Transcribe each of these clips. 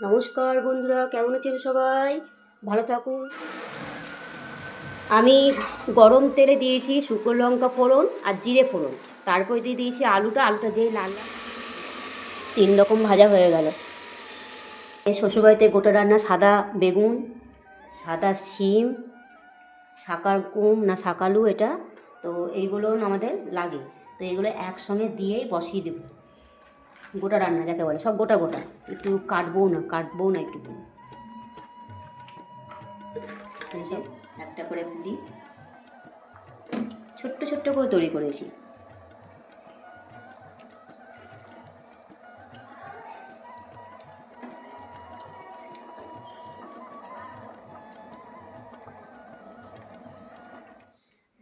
নমস্কার বন্ধুরা, কেমন আছেন সবাই? ভালো থাকুন। আমি গরম তেলে দিয়েছি শুকনো লঙ্কা ফোড়ন আর জিরে ফোড়ন। তারপরে দিয়ে দিয়েছি আলুটা আলুটা যেই লাল তিন রকম ভাজা হয়ে গেল। শ্বশুরবাড়িতে গোটা রান্না সাদা বেগুন, সাদা শিম শাকার কুম না শাকালু এটা। তো এইগুলো আমাদের লাগে। তো এগুলো একসঙ্গে দিয়েই বসিয়ে দেবো। গোটা রান্না যাকে বলে, সব গোটা গোটা। একটু কাটবো না কাটবো না একটু। সব একটা করে দিই ছোট্ট ছোট্ট করে তৈরি করেছি।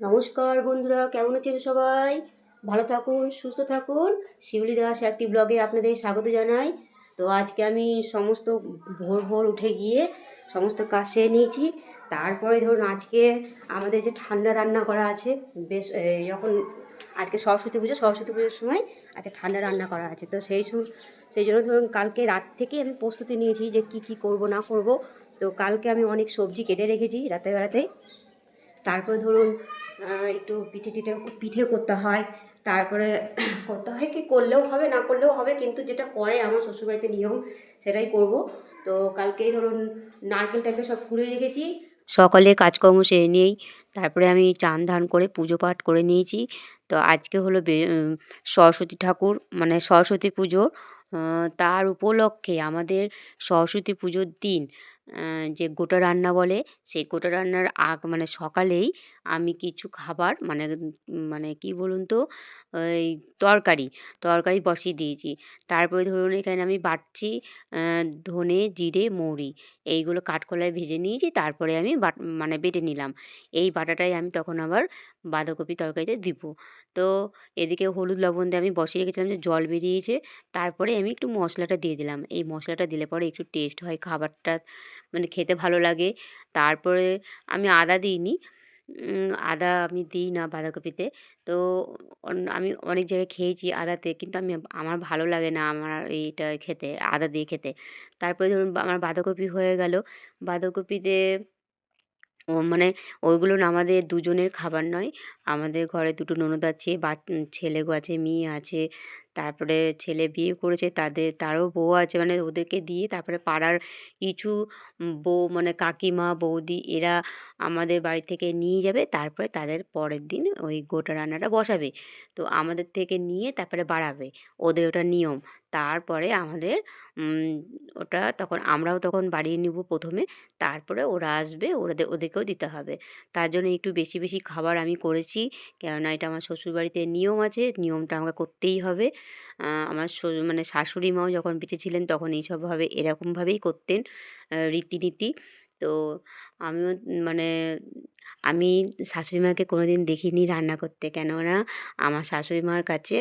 নমস্কার বন্ধুরা, কেমন আছেন সবাই? ভালো থাকুন, সুস্থ থাকুন। শিউলি দাস একটি ব্লগে আপনাদের স্বাগত জানাই। তো আজকে আমি সমস্ত ভোর ভোর উঠে গিয়ে সমস্ত কাজ সেরে নিয়েছি। তারপরে ধরুন আজকে আমাদের যে ঠান্ডা রান্না করা আছে, বেশ যখন আজকে সরস্বতী পুজো, সরস্বতী পুজোর সময় আজকে ঠান্ডা রান্না করা আছে। তো সেই সেই জন্য ধরুন কালকে রাত থেকে আমি প্রস্তুতি নিয়েছি যে কি কি করব, না করব। তো কালকে আমি অনেক সবজি কেটে রেখেছি রাতের বেলাতেই তারপরে ধরুন একটু পিঠে টিঠে, পিঠে করতে হয়। তারপরে করতে হয় কি, করলেও হবে, না করলেও হবে, কিন্তু যেটা করে আমার শ্বশুরবাড়িতে নিয়ম, সেটাই করব। তো কালকেই ধরুন নারকেলটাকে সব কুড়ে রেখেছি। সকালে কাজকর্ম সেরে নিয়েই তারপরে আমি চান ধান করে পুজো পাঠ করে নিয়েছি। তো আজকে হলো সরস্বতী ঠাকুর মানে সরস্বতী পুজো তার উপলক্ষে আমাদের সরস্বতী পুজোর দিন। যে গোটা রান্না বলে, সেই গোটা রান্নার আগ মানে সকালেই আমি কিছু খাবার মানে মানে কী বলুন তো ওই তরকারি তরকারি বসিয়ে দিয়েছি। তারপরে ধরুন এখানে আমি বাটছি ধনে, জিরে, মৌরি। এইগুলো কাঠকলায় ভেজে নিয়েছি, তারপরে আমি বাট মানে বেটে নিলাম। এই বাটাটাই আমি তখন আবার বাঁধাকপি তরকারিতে দিব। তো এদিকে হলুদ লবণ দিয়ে আমি বসিয়ে রেখেছিলাম যে জল বেরিয়েছে, তারপরে আমি একটু মশলাটা দিয়ে দিলাম। এই মশলাটা দিলে পরে একটু টেস্ট হয়, খাবারটা মানে খেতে ভালো লাগে। তারপরে আমি আদা দিইনি আদা আমি দিই না বাঁধাকপিতে। তো আমি অনেক জায়গায় খেয়েছি আদাতে কিন্তু আমি আমার ভালো লাগে না আমার এইটা খেতে, আদা দিয়ে খেতে। তারপরে ধরুন আমার বাঁধাকপি হয়ে গেল। বাঁধাকপিতে ও মানে ওইগুলো না আমাদের দুজনের খাবার নয়। আমাদের ঘরে দুটো ননদ আছে, বা ছেলে গো আছে, মেয়ে আছে। তারপরে ছেলে বিয়ে করেছে, তাদের, তারও বউ আছে মানে ওদেরকে দিয়ে তারপরে পাড়ার কিছু বউ মানে কাকিমা, বৌদি, এরা আমাদের বাড়ি থেকে নিয়ে যাবে, তারপরে তাদের পরের দিন ওই গোটা রান্নাটা বসাবে। তো আমাদের থেকে নিয়ে তারপরে বাড়াবে, ওদের ওটা নিয়ম। তারপরে আমাদের ওটা তখন আমরাও তখন বাড়িয়ে নিব প্রথমে, তারপরে ওরা আসবে ওদের ওদেরকেও দিতে হবে। তার জন্য একটু বেশি বেশি খাবার আমি করেছি, কেননা এটা আমার শ্বশুরবাড়িতে নিয়ম আছে, নিয়মটা আমাকে করতেই হবে। আমার মানে শাশুড়ি মাও যখন বেঁচে ছিলেন তখন এইসবভাবে, এরকমভাবেই করতেন রীতিনীতি। তো আমিও মানে আমি শাশুড়ি মাকে কোনো দিন দেখিনি রান্না করতে। কেননা আমার শাশুড়ি মার কাছে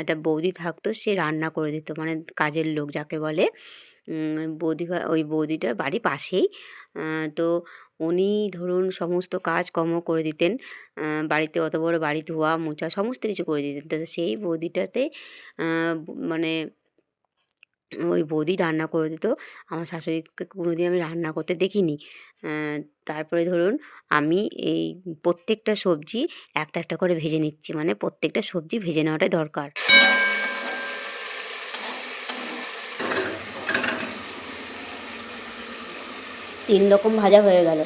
একটা বৌদি থাকতো, সে রান্না করে দিত। মানে কাজের লোক যাকে বলে বৌদি ওই বৌদিটার বাড়ি পাশেই। তো উনি ধরুন সমস্ত কাজকর্ম করে দিতেন বাড়িতে অত বড় বাড়ি, ধোয়া, মোছা, সমস্ত কিছু করে দিতেন। তো সেই বৌদিটাতে মানে ওই বৌদি রান্না করে দিত। আমার শাশুড়িকে কোনোদিন আমি রান্না করতে দেখিনি। তারপরে ধরুন আমি এই প্রত্যেকটা সবজি একটা একটা করে ভেজে নিচ্ছি। মানে প্রত্যেকটা সবজি ভেজে নেওয়াটাই দরকার। তিন রকম ভাজা হয়ে গেল।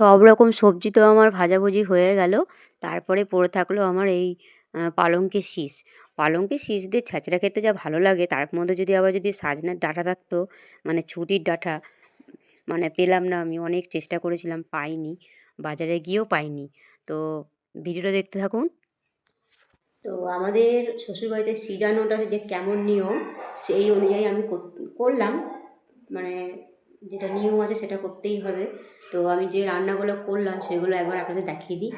সব রকম সবজি তো আমার ভাজাভুজি হয়ে গেল। তারপরে পড়ে থাকল আমার এই পালঙ্কের শীষ। পালঙ্কের শীষ দিয়ে ছ্যাঁচড়া খেতে যা ভালো লাগে তার মধ্যে যদি আবার যদি সাজনার ডাটা থাকতো মানে ছুটির ডাটা মানে পেলাম না আমি অনেক চেষ্টা করেছিলাম পাইনি বাজারে গিয়েও পাইনি। তো ভিডিওটা দেখতে থাকুন। তো আমাদের শ্বশুরবাড়িতে সিজানোটা যে কেমন নিয়ম সেই অনুযায়ী আমি কর- করলাম। মানে যেটা নিয়ম আছে সেটা করতেই হবে। তো আমি যে রান্নাগুলো করলাম সেগুলো একবার আপনাদের দেখিয়ে দিই।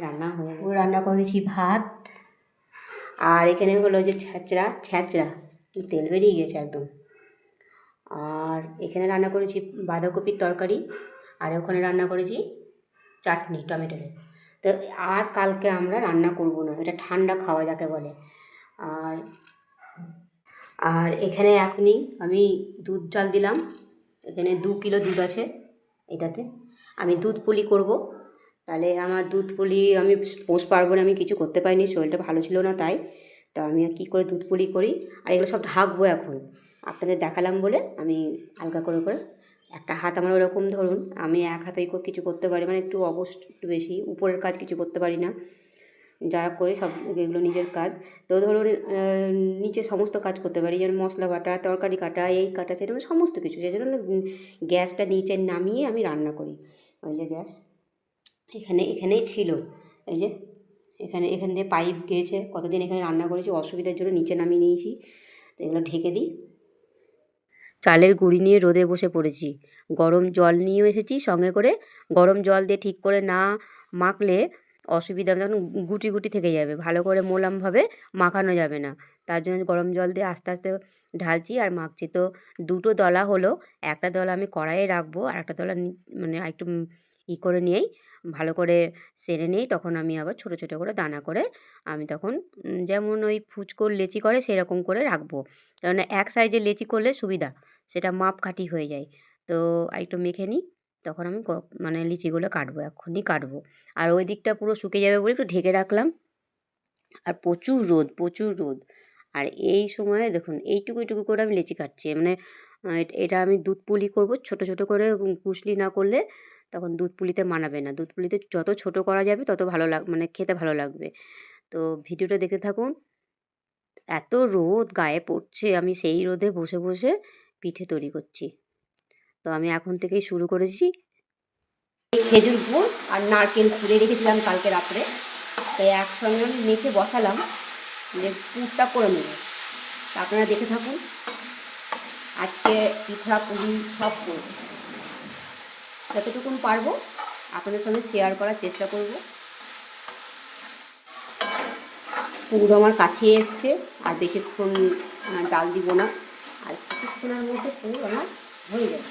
রান্না হয়ে রান্না করেছি ভাত আর এখানে হলো যে ছ্যাঁচড়া ছ্যাঁচড়া, তেল বেরিয়ে গেছে একদম। আর এখানে রান্না করেছি বাঁধাকপির তরকারি, আর ওখানে রান্না করেছি চাটনি, টমেটোর। তো আর কালকে আমরা রান্না করব না, এটা ঠান্ডা খাওয়া যাকে বলে। আর আর এখানে এখনই আমি দুধ চাল দিলাম, এখানে দু কিলো দুধ আছে এটাতে। আমি দুধ পুলি করব। তাহলে আমার দুধ পুলি আমি পৌষ পার্বণে আমি কিছু করতে পারিনি, শরীরটা ভালো ছিল না তাই। তো আমি কী করে দুধ পুলি করি? আর এগুলো সব ঢাকবো এখন। আপনাদের দেখালাম বলে আমি হালকা করে করে একটা হাত আমার ওরকম ধরুন, আমি এক হাতেই কিছু করতে পারি মানে একটু অবশ্য একটু বেশি, উপরের কাজ কিছু করতে পারি না। যারা করে সব এগুলো নিজের কাজ। তো ধরুন নিচে সমস্ত কাজ করতে পারি, যেমন মশলা বাটা, তরকারি কাটা, এই কাটা, সেটা মানে সমস্ত কিছু। সেই জন্য গ্যাসটা নিচে নামিয়ে আমি রান্না করি। ওই যে গ্যাস। এখানে, এখানেই ছিল। এই যে, এখানে, এখান দিয়ে পাইপ গিয়েছে কতদিন এখানে রান্না করেছি অসুবিধার জন্য নিচে নামিয়ে নিয়েছি। তো এগুলো ঢেকে দিই। চালের গুঁড়ি নিয়ে রোদে বসে পড়েছি। গরম জল নিয়েও এসেছি। সঙ্গে করে গরম জল দিয়ে ঠিক করে না মাখলে অসুবিধা যখন গুটি গুটি থেকে যাবে। ভালো করে মোলামভাবে মাখানো যাবে না। তার জন্য গরম জল দিয়ে আস্তে আস্তে ঢালছি আর মাখছি। তো দুটো দলা হলো। একটা দলা আমি কড়াইয়ে রাখব আর একটা দলা মানে একটু ই করে নিয়েই ভালো করে সেরে নিয়েই তখন আমি আবার ছোটো ছোটো করে দানা করে আমি তখন যেমন ওই ফুচকোর লেচি করে সেরকম করে রাখব। কারণ এক সাইজের লেচি করলে সুবিধা, সেটা মাপকাঠি হয়ে যায়। তো একটু মেখে নিই, তখন আমি মানে লিচিগুলো কাটবো, এক্ষুনি কাটবো। আর ওই দিকটা পুরো শুকিয়ে যাবে বলে একটু ঢেকে রাখলাম। আর প্রচুর রোদ প্রচুর রোদ। আর এই সময়ে দেখুন, এইটুকু এইটুকু করে আমি লেচি কাটছি। মানে এটা আমি দুধ পুলি করব, ছোট ছোট করে কুশলি না করলে তখন দুধ পুলিতে মানাবে না। দুধ পুলিতে যত ছোট করা যাবে, তত ভালো লাগ মানে খেতে ভালো লাগবে। তো ভিডিওটা দেখতে থাকুন। এত রোদ গায়ে পড়ছে, আমি সেই রোদে বসে বসে পিঠে তৈরি করছি। তো আমি এখন থেকেই শুরু করেছি। খেজুর গুড় আর নারকেল কুড়ে রেখেছিলাম কালকে রাত্রে। তাই একসঙ্গে আমি মেখে বসালাম। যে পুরটা করে নেব। আপনারা দেখে থাকুন। আজকে পিঠা, পুলি সব করব। যতটুকুন পারব আপনাদের সঙ্গে শেয়ার করার চেষ্টা করব। পুর আমার কাছে এসছে, আর বেশিক্ষণ ডাল দিব না। আর কিছুক্ষণের মধ্যে পুর আমার হয়ে যাবে।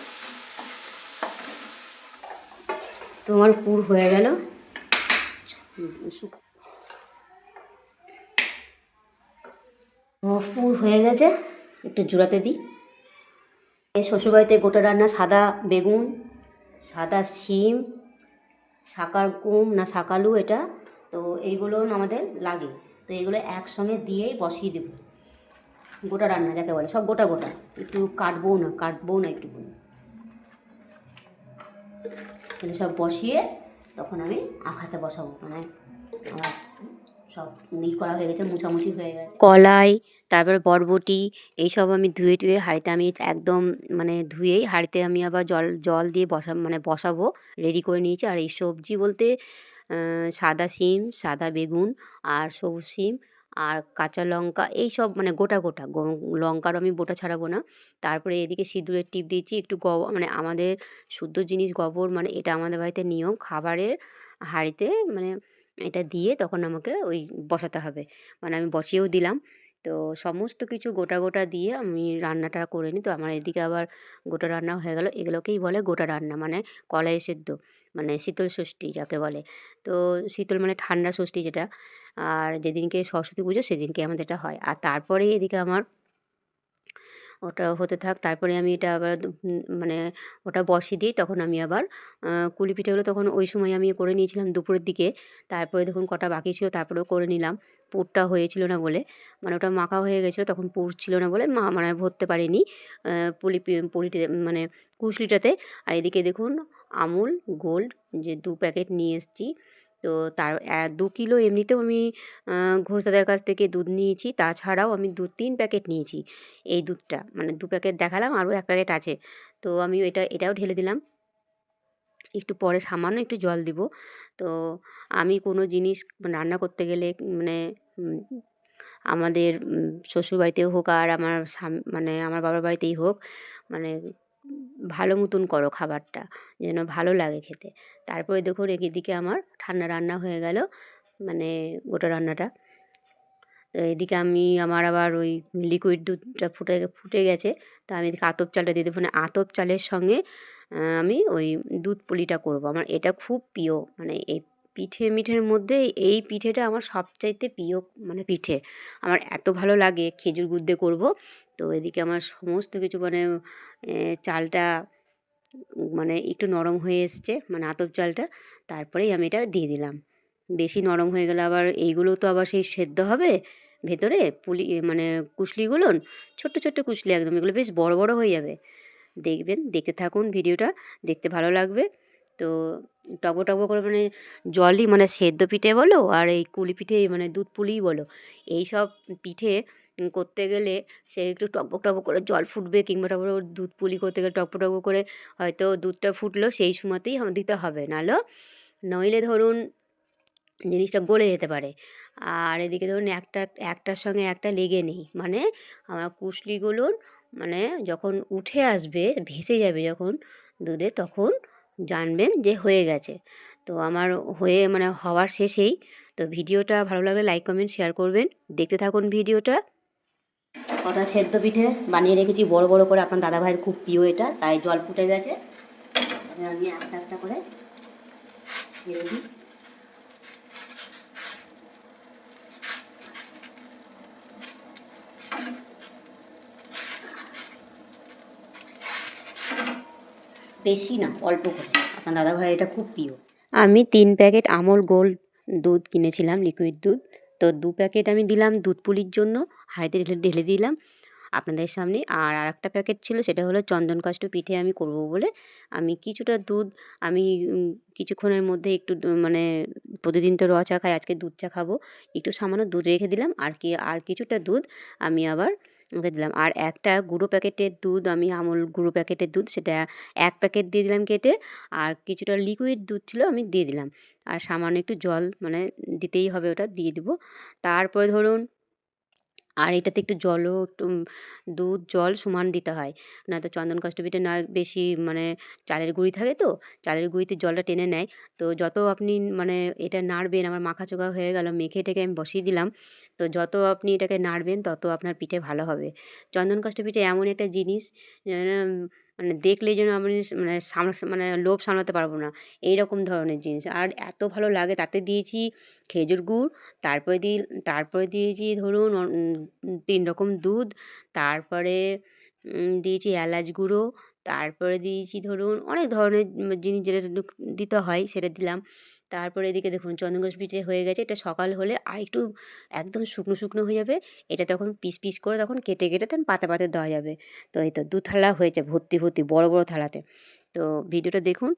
তোমার পুর হয়ে গেল। পুর হয়ে গেছে, একটু জোড়াতে দিই। শ্বশুরবাড়িতে গোটা রান্না সাদা বেগুন সাদা শিম শাকার কুম না শাকালু এটা, তো এইগুলো আমাদের লাগে। তো এগুলো একসঙ্গে দিয়েই বসিয়ে দেবো। গোটা রান্না যাকে বলে, সব গোটা গোটা। একটু কাটবো না কাটবো না একটু। তাহলে সব বসিয়ে তখন আমি আখাতে বসাবো। মানে আমার সব ই করা হয়ে গেছে, মুছামুছি হয়ে গেছে। কলাই তারপরে বরবটি, এইসব আমি ধুয়ে টুয়ে হাঁড়িতে আমি একদম মানে ধুয়েই হাঁড়িতে আমি আবার জল জল দিয়ে বসা মানে বসাবো রেডি করে নিয়েছি। আর এই সবজি বলতে সাদা শিম সাদা বেগুন আর সবুজ শিম আর কাঁচা লঙ্কা এই সব মানে গোটা গোটা লঙ্কারও আমি বোটা ছাড়াবো না। তারপরে এদিকে সিঁদুরের টিপ দিয়েছি, একটু গব মানে আমাদের শুদ্ধ জিনিস গোবর মানে এটা আমাদের বাড়িতে নিয়ম, খাবারের হাঁড়িতে মানে এটা দিয়ে তখন আমাকে ওই বসাতে হবে। মানে আমি বসিয়েও দিলাম। তো সমস্ত কিছু গোটা গোটা দিয়ে আমি রান্নাটা করে নিই। তো আমার এদিকে আবার গোটা রান্না হয়ে গেল। এগুলোকেই বলে গোটা রান্না মানে কলাই সেদ্ধ মানে শীতল ষষ্ঠী যাকে বলে। তো শীতল মানে ঠান্ডা ষষ্ঠী যেটা, আর যেদিনকে সরস্বতী পুজো সেদিনকে আমাদের এটা হয়। আর তারপরে এদিকে আমার ওটা হতে থাক। তারপরে আমি এটা আবার মানে ওটা বসিয়ে দিই। তখন আমি আবার কুলি পিঠেগুলো তখন ওই সময় আমি করে নিয়েছিলাম দুপুরের দিকে। তারপরে দেখুন কটা বাকি ছিল, তারপরেও করে নিলাম। পুরটা হয়েছিল না বলে। মানে ওটা মাখা হয়ে গেছিল, তখন পুর ছিল না বলে মা মানে ভরতে পারিনি পুলি পি- পুলিতে মানে কুশলিটাতে আর এদিকে দেখুন আমুল গোল্ড যে দু প্যাকেট নিয়ে এসেছি। তো তার দু কিলো এমনিতেও আমি আহ, ঘোষ দাদার কাছ থেকে দুধ নিয়েছি। তাছাড়াও আমি দু তিন প্যাকেট নিয়েছি এই দুধটা। মানে দু প্যাকেট দেখালাম আরও এক প্যাকেট আছে। তো আমি এটা এটাও ঢেলে দিলাম। একটু পরে সামান্য একটু জল দিব। তো আমি কোনো জিনিস রান্না করতে গেলে মানে আমাদের শ্বশুরবাড়িতেও হোক আর আমার মানে আমার বাবার বাড়িতেই হোক মানে ভালো মতন করো খাবারটা, যেন ভালো লাগে খেতে। তারপরে দেখুন এদিকে আমার ঠান্ডা রান্না হয়ে গেল মানে গোটা রান্নাটা। তো এদিকে আমি, আমার আবার ওই লিকুইড দুধটা ফুটে ফুটে গেছে, তা আমি এদিকে আতপ চালটা দিয়ে দেবো। মানে আতপ চালের সঙ্গে আমি ওই দুধ পুলিটা করব। আমার এটা খুব প্রিয় মানে এই পিঠে মিঠের মধ্যে এই পিঠেটা আমার সবচাইতে প্রিয় মানে পিঠে। আমার এত ভালো লাগে খেজুর গুড় দিয়ে করব। তো এদিকে আমার সমস্ত কিছু মানে চালটা মানে একটু নরম হয়ে এসছে মানে আতপ চালটা। তারপরেই আমি এটা দিয়ে দিলাম। বেশি নরম হয়ে গেলে আবার এইগুলো তো আবার সেই সেদ্ধ হবে, ভেতরে পুলি মানে কুশলিগুলো ছোট্ট ছোট্ট কুশলি একদম, এগুলো বেশ বড় বড় হয়ে যাবে। দেখবেন, দেখতে থাকুন ভিডিওটা, দেখতে ভালো লাগবে। তো টগো টগো করে মানে জলই মানে সেদ্ধ পিঠে বলো আর এই কুলি পিঠে মানে দুধ পুলিই বলো। এই সব পিঠে করতে গেলে সে একটু টকবক টকবক করে জল ফুটবে কিংবা টকবক দুধ পুলি করতে গেলে টকবক টকবক করে হয়তো দুধটা ফুটলো সেই সময়তেই দিতে হবে। নাহলে নইলে ধরুন জিনিসটা গলে যেতে পারে। আর এদিকে ধরুন একটা, একটার সঙ্গে একটা লেগে নেই। মানে আমার কুশলিগুলোর মানে যখন উঠে আসবে, ভেসে যাবে যখন দুধে, তখন জানবেন যে হয়ে গেছে। তো আমার হয়ে মানে হওয়ার শেষেই তো ভিডিওটা ভালো লাগলে লাইক কমেন্ট শেয়ার করবেন। দেখতে থাকুন ভিডিওটা। কটা সেদ্ধ পিঠে বানিয়ে রেখেছি, বড় বড় করে। আপনার দাদাভাইয়ের খুব প্রিয় এটা, তাই জল ফুটে গেছে। আমি একটা একটা করে দিই। বেশি না, অল্প করে। আপনার দাদা ভাই এটা খুব প্রিয়। আমি তিন প্যাকেট আমল গোল্ড দুধ কিনেছিলাম লিকুইড দুধ। তো দু প্যাকেট আমি দিলাম দুধ পুলির জন্য, হাঁড়িতে ঢেলে ঢেলে দিলাম আপনাদের সামনে। আর আর একটা প্যাকেট ছিল, সেটা হলো চন্দন কাষ্ট পিঠে আমি করব বলে। আমি কিছুটা দুধ, আমি কিছুক্ষণের মধ্যে একটু মানে প্রতিদিন তো র চা খাই, আজকে দুধ চা খাব। একটু সামান্য দুধ রেখে দিলাম, আর কি, আর কিছুটা দুধ আমি আবার ওকে দিলাম আর একটা গুঁড়ো প্যাকেটের দুধ, আমি আমুল গুঁড়ো প্যাকেটের দুধ, সেটা এক প্যাকেট দিয়ে দিলাম কেটে, আর কিছুটা লিকুইড দুধ ছিল আমি দিয়ে দিলাম। আর সামান্য একটু জল মানে দিতেই হবে ওটা, দিয়ে দিব। তারপরে ধরুন আর এটাতে একটু জলও একটু দুধ, জল সমান দিতে হয়। না তো চন্দন কাষ্ট পিঠে না বেশি মানে চালের গুঁড়ি থাকে তো, চালের গুঁড়িতে জলটা টেনে নেয়। তো যত আপনি মানে এটা নাড়বেন, আমার মাখা চোখা হয়ে গেল, মেখে এটাকে আমি বসিয়ে দিলাম। তো যত আপনি এটাকে নাড়বেন, তত আপনার পিঠে ভালো হবে। চন্দন কাষ্টপিঠে এমন একটা জিনিস মানে দেখলে যেন আমি মানে সামলা মানে লোভ সামলাতে পারব না। এই রকম ধরনের জিনিস। আর এত ভালো লাগে, তাতে দিয়েছি খেজুর গুড়, তারপরে দিয়ে তারপরে দিয়েছি ধরুন তিন রকম দুধ, তারপরে দিয়েছি এলাচ গুঁড়ো তারপরে দিয়েছি ধরুন অনেক ধরনের জিনিস যেটা দিতে হয় সেটা দিলাম। তারপরে এদিকে দেখুন চন্দনঘোষ পিঠে হয়ে গেছে, এটা সকাল হলে আর একটু একদম শুকনো শুকনো হয়ে যাবে, এটা তখন পিস পিস করে তখন কেটে কেটে তখন পাতা পাতে দেওয়া যাবে। তো এই তো দু থালা হয়েছে ভর্তি ভর্তি, বড় বড় থালাতে। তো ভিডিওটা দেখুন।